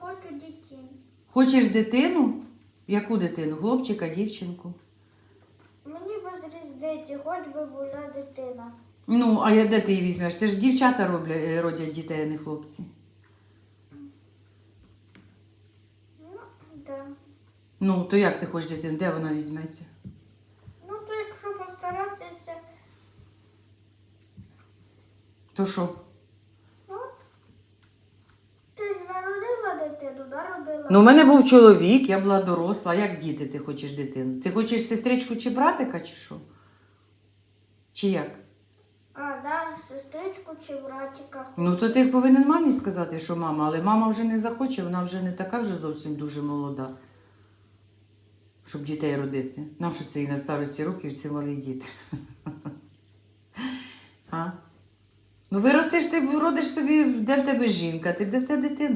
хочу дитину. Хочеш дитину? Яку дитину? Хлопчика, дівчинку? Мені без різниці, хоч би була дитина. Ну, а я- де ти її візьмеш? Це ж дівчата роблять, е, родять дітей, а не хлопці. Ну, да. Ну, то як ти хочеш дитину? Де вона візьметься? Ну, то якщо постаратися, То що? ну, ти ж народила дитину, народила. Ну, у мене був чоловік, я була доросла. Як діти ти хочеш дитину? Ти хочеш сестричку чи братика, чи що? Чи як? А, да, сестричку чи братика. Ну, то ти повинен мамі сказати, що мама, але мама вже не захоче, вона вже не така вже зовсім дуже молода, щоб дітей родити. Нам що це і на старості років ці малі діти. А? Ну, виростеш ти, родиш собі, де в тебе жінка, ти де в тебе дитина.